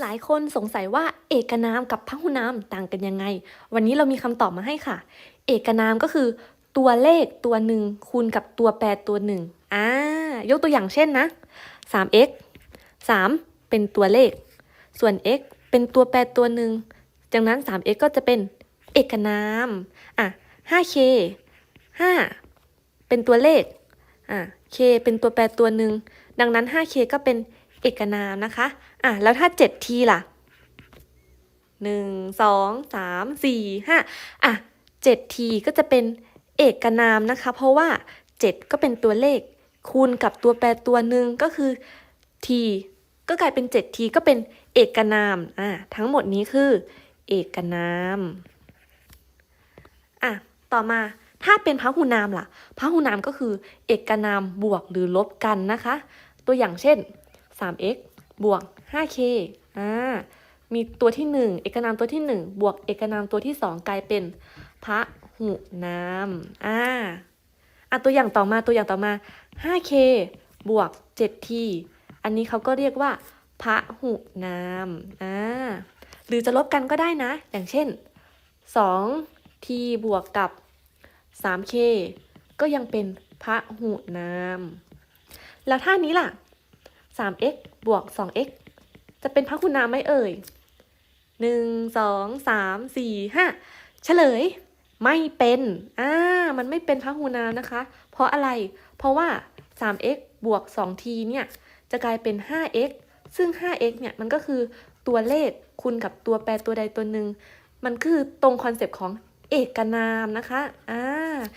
หลายคนสงสัยว่าเอกนามกับพหุนามต่างกันยังไง วันนี้เรามีคำตอบมาให้ค่ะ เอกนามก็คือ ตัวเลขตัวหนึ่งคูณกับตัวแปรตัวหนึ่งอ่ายกตัวอย่างเช่นนะ 3x 3 เป็นตัวเลข ส่วน x เป็นตัวแปรตัวหนึ่งจากนั้น 3x ก็จะเป็นเอกนามอะ 5k 5 เป็นตัวเลขอะ k เป็นตัวแปรตัวหนึ่งดังนั้น 5k ก็เป็น เอกนามนะคะอะแล้วถ้า 7t ล่ะหนึ่งสองสามสี่ห้าอะ 7t ก็จะเป็นเอกนามนะคะ เพราะว่า 7 ก็เป็นตัวเลข คูณกับตัวแปรตัวหนึ่งก็คือ t ก็กลายเป็น 7t ก็เป็นเอกนามอะทั้งหมดนี้คือ เอกนามอะต่อมาถ้าเป็นพหุนามล่ะพหุนามก็คือ เอกนามบวกหรือลบกันนะคะ ตัวอย่างเช่น 3x บวก 5k อ่า มีตัวที่ 1 เอกนามตัวที่ 1 บวกเอกนามตัวที่ 2 กลายเป็นพระหุนามอ่าอะตัวอย่างต่อมาตัวอย่างต่อมา 5k บวก 7t อันนี้เขาก็เรียกว่าพระหุนามอ่า หรือจะลบกันก็ได้นะ อย่างเช่น 2t บวกกับ 3k ก็ยังเป็นพระหุนาม แล้วท่านี้ล่ะ 3x บวก 2x จะเป็นพหุนามไหมเอ่ยหนึ่งสองสามสี่ห้าเฉลย ไม่เป็น อ่า มันไม่เป็นพหุนามนะคะ เพราะอะไร เพราะว่า 3x บวก 2t เนี่ย จะกลายเป็น 5x ซึ่ง 5x เนี่ย มันก็คือตัวเลขคูณกับตัวแปรตัวใดตัวหนึ่ง มันคือตรงคอนเซปต์ของเอกนามนะคะ อ่า